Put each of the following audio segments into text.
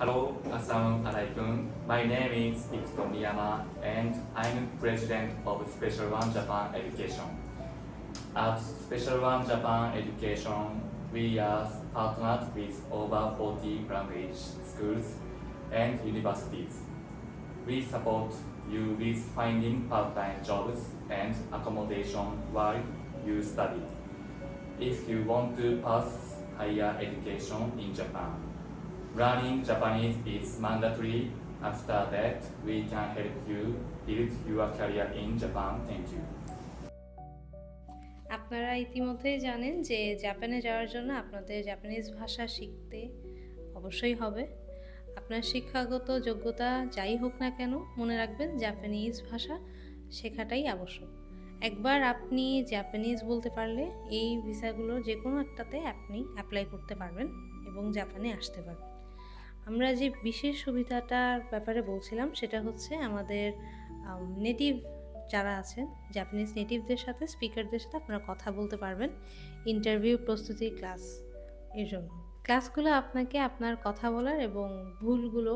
Hello, Assalamualaikum. My name is Ikuto Miyama and I'm President of Special One Japan Education. At Special One Japan Education, we are partnered with over 40 language schools and universities. We support you with finding part-time jobs and accommodation while you study. If you want to pass higher education in Japan, learning Japanese is mandatory. After that, we can help you build your career in Japan. Thank you. আপনারা ইতিমধ্যেই জানেন যে জাপানে যাওয়ার জন্য আপনাদের Japanese ভাষা শিখতে অবশ্যই হবে আপনার শিক্ষাগত যোগ্যতা যাই হোক না কেন মনে রাখবেন জাপানিজ ভাষা শেখাটাই আবশ্যক একবার আপনি জাপানিজ বলতে পারলে এই ভিসাগুলো যে কোনো একটাতে আপনি অ্যাপ্লাই করতে পারবেন এবং জাপানে আসতে পারবেন আমরা যে বিশেষ সুবিধাটার ব্যাপারে বলছিলাম, সেটা হচ্ছে আমাদের নেটিভ যারা আছেন জাপানিজ নেটিভদের সাথে স্পিকারদের সাথে আপনারা কথা বলতে পারবেন ইন্টারভিউ প্রস্তুতি ক্লাস এর জন্য। ক্লাসগুলো আপনাকে আপনার কথা বলার এবং ভুলগুলো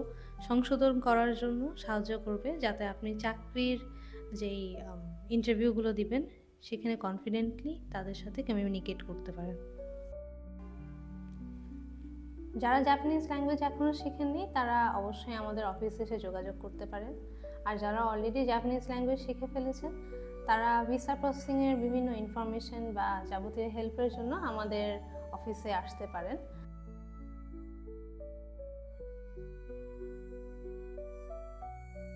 সংশোধন করার জন্য সাহায্য করবে, যাতে আপনি চাকরির যেই ইন্টারভিউগুলো দিবেন, সেখানে কনফিডেন্টলি তাদের সাথে কমিউনিকেট করতে পারেন। যারা জাপানিজ ল্যাঙ্গুয়েজ এখনও শিখেননি, তারা অবশ্যই আমাদের অফিসে এসে যোগাযোগ করতে পারেন। আর যারা অলরেডি জাপানিজ ল্যাঙ্গুয়েজ শিখে ফেলেছেন, তারা ভিসা প্রসেসিংয়ের বিভিন্ন ইনফরমেশন বা যাবতীয় হেল্পের জন্য আমাদের অফিসে আসতে পারেন।